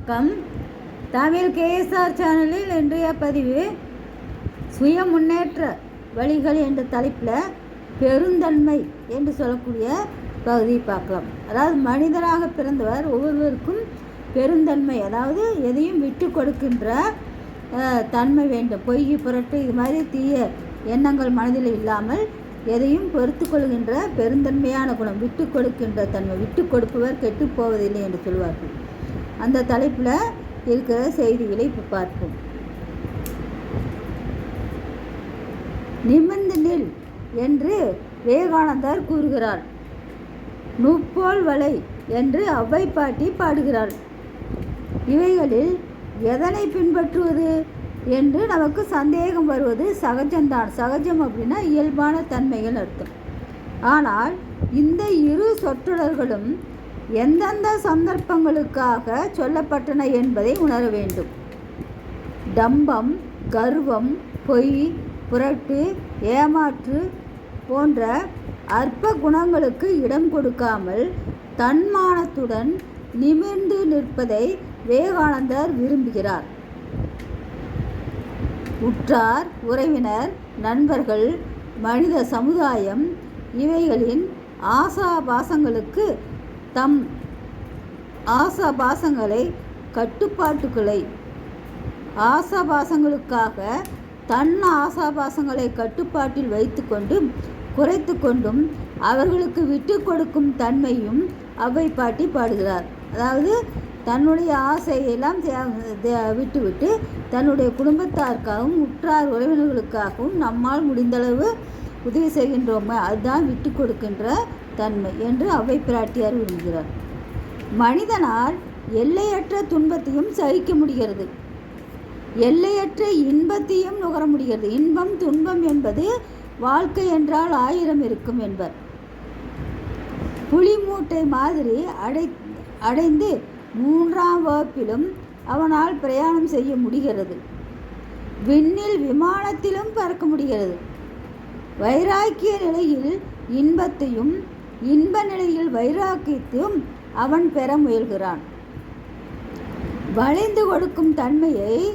வணக்கம். தமிழ் கேஎஸ்ஆர் சேனலில் இன்றைய பதிவு சுய முன்னேற்ற வழிகள் என்ற தலைப்பில் பெருந்தன்மை என்று சொல்லக்கூடிய பகுதியை பார்க்கலாம். அதாவது மனிதராக பிறந்தவர் ஒவ்வொருவருக்கும் பெருந்தன்மை அதாவது எதையும் விட்டு கொடுக்கின்ற தன்மை வேண்டும். பொய் புரட்டு இது மாதிரி தீய எண்ணங்கள் மனதில் இல்லாமல் எதையும் பொறுத்து கொள்கின்ற பெருந்தன்மையான குணம் விட்டு கொடுக்கின்ற தன்மை. விட்டு கொடுப்பவர் கெட்டு போவதில்லை என்று சொல்வார்கள். அந்த தலைப்பில் இருக்கிற செய்திகளை இப்போ பார்ப்போம். நிமிர்ந்து நில் என்று விவேகானந்தர் கூறுகிறார். நுப்போல் வலை என்று அவ்வை பாட்டி பாடுகிறாள். இவைகளில் எதனை பின்பற்றுவது என்று நமக்கு சந்தேகம் வருவது சகஜம்தான். சகஜம் அப்படின்னா இயல்பான தன்மைகள் அர்த்தம். ஆனால் இந்த இரு சொற்றொடர்களும் எந்தெந்த சந்தர்ப்பங்களுக்காக சொல்லப்பட்டன என்பதை உணர வேண்டும். டம்பம் கர்வம் பொய் புரட்டு ஏமாற்று போன்ற அற்ப குணங்களுக்கு இடம் கொடுக்காமல் தன்மானத்துடன் நிமிர்ந்து நிற்பதை விவேகானந்தர் விரும்புகிறார். உற்றார் உறவினர் நண்பர்கள் மனித சமுதாயம் இவைகளின் ஆசாபாசங்களுக்கு தம் ஆசாபாசங்களை கட்டுப்பாட்டுகளை ஆசாபாசங்களுக்காக தன் ஆசாபாசங்களை கட்டுப்பாட்டில் வைத்துக்கொண்டு குறைத்து கொண்டும் அவர்களுக்கு விட்டு கொடுக்கும் தன்மையும் அவ்வை பாட்டி பாடுகிறார். அதாவது தன்னுடைய ஆசையெல்லாம் விட்டுவிட்டு தன்னுடைய குடும்பத்தாருக்காகவும் உற்றார் உறவினர்களுக்காகவும் நம்மால் முடிந்தளவு உதவி செய்கின்றோமே அதுதான் விட்டு கொடுக்கின்ற தன்மை என்று அவ்வை பிராட்டியார் விரும்புகிறார். மனிதனால் எல்லையற்ற துன்பத்தையும் சகிக்க முடிகிறது. எல்லையற்ற இன்பத்தையும் நுகர முடிகிறது. இன்பம் துன்பம் என்பது வாழ்க்கை என்றால் ஆயிரம் இருக்கும் என்பர். புலி மூட்டை மாதிரி அடை அடைந்து மூன்றாம் வகுப்பிலும் அவனால் பிரயாணம் செய்ய முடிகிறது. விண்ணில் விமானத்திலும் பறக்க முடிகிறது. வைராக்கிய நிலையில் இன்பத்தையும் இன்ப நிலையில் வைராக்கியத்தையும் அவன் பெற முயல்கிறான். வளைந்து கொடுக்கும் தன்மையை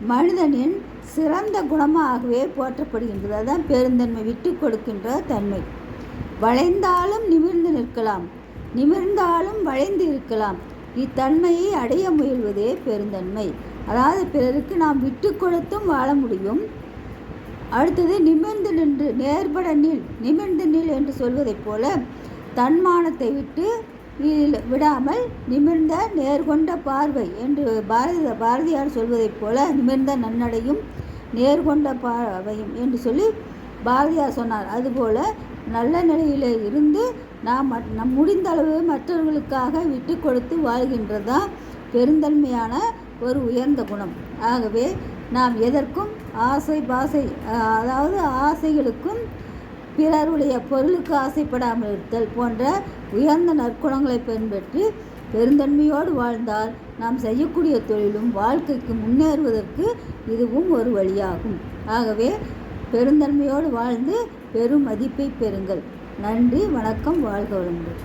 மனிதனின் சிறந்த குணமாகவே போற்றப்படுகின்றது. அதுதான் பெருந்தன்மை விட்டு கொடுக்கின்ற தன்மை. வளைந்தாலும் நிமிர்ந்து நிற்கலாம். நிமிர்ந்தாலும் வளைந்து இருக்கலாம். இத்தன்மையை அடைய முயல்வதே பெருந்தன்மை. அதாவது பிறருக்கு நாம் விட்டு கொடுத்தும் வாழ முடியும். அடுத்தது நிமிர்ந்து நின்று நேர்பட நில் நிமிர்ந்து நில் என்று சொல்வதைப் போல தன்மானத்தை விட்டு விடாமல் நிமிர்ந்த நேர்கொண்ட பார்வை என்று பாரதி பாரதியார் சொல்வதைப் போல நிமிர்ந்த நன்னடையும் நேர்கொண்ட பார்வையும் என்று சொல்லி பாரதியார் சொன்னார். அதுபோல நல்ல நிலையில் இருந்து நாம் நம் முடிந்த அளவு மற்றவர்களுக்காக விட்டு கொடுத்து வாழ்கின்றதான் பெருந்தன்மையான ஒரு உயர்ந்த குணம். ஆகவே நாம் எதற்கும் ஆசை பாசை அதாவது ஆசைகளுக்கும் பிறருடைய பொருளுக்கு ஆசைப்படாமல் இருத்தல் போன்ற உயர்ந்த நற்குணங்களை பின்பற்றி பெருந்தன்மையோடு வாழ்ந்தால் நாம் செய்யக்கூடிய தொழிலும் வாழ்க்கைக்கு முன்னேறுவதற்கு இதுவும் ஒரு வழியாகும். ஆகவே பெருந்தன்மையோடு வாழ்ந்து பெரும் மதிப்பை பெறுங்கள். நன்றி வணக்கம் வாழ்க வளங்கள்